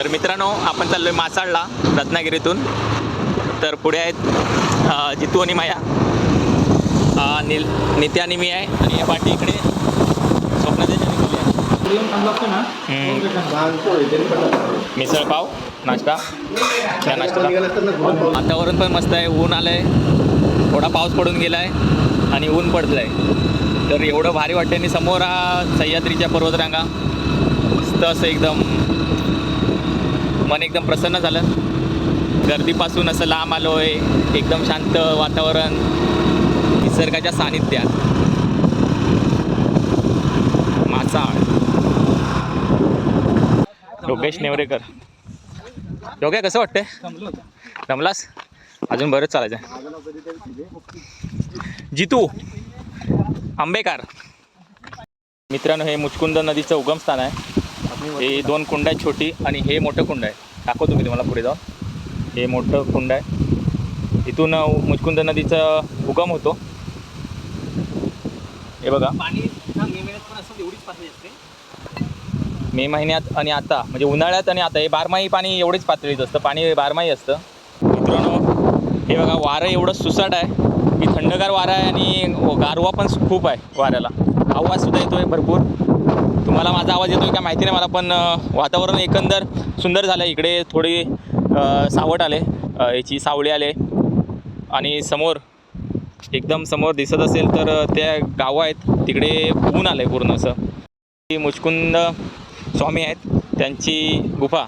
तर मित्रांनो आपण चाललोय मासाडला रत्नागिरीतून. तर पुढे आहेत जितू आणि माया. नील नित्या आणि मी आहे आणि या पाठी इकडे आहे. हम्म. मिसळ पाव नाश्ता. त्या नाश्ता? वातावरण पण मस्त आहे ऊन आलंय. थोडा पाऊस पडून गेलाय आणि ऊन पडलंय. तर एवढं भारी वाटतं आणि समोर हा सह्याद्रीच्या पर्वतरांगा. मस्त असं एकदम मन एकदम प्रसन्न झालं. गर्दीपासून असं लांब आलो आहे एकदम शांत वातावरण निसर्गाच्या सानिध्यात. मासाळ. योगेश नेवरेकर. योग्य कसं वाटतंय? जमलास अजून बरंच चालायचं आहे. जितू आंबेकार. मित्रांनो हे मुचकुंद नदीचं उगमस्थान आहे. हे दोन कुंड आहेत छोटी आणि हे मोठं कुंड आहे. दाखवतो मी तुम्हाला पुढे जाऊन. हे मोठं कुंड आहे. इथून मुचकुंद नदीचा उगम होतो. हे बघा. पाणी मे महिन्यात आणि आता म्हणजे उन्हाळ्यात आणि आता हे बारमाही पाणी एवढीच पातळीत असतं. पाणी बारमाही असतं. मित्रांनो हे बघा वारं एवढं सुसाट आहे. की थंडगार वारा आहे आणि गारवा पण खूप आहे वाऱ्याला. आवाज सुद्धा येतोय भरपूर. तुम्हाला माझा आवाज येतो का माहिती नाही मला पण वातावरण एकंदर सुंदर झालं इकडे थोडी सावट आले याची सावळी आले. आणि समोर एकदम समोर दिसत असेल तर त्या गावं आहेत. तिकडे ऊन आलं आहे पूर्ण असं. ती मुचकुंद स्वामी आहेत. त्यांची गुफा.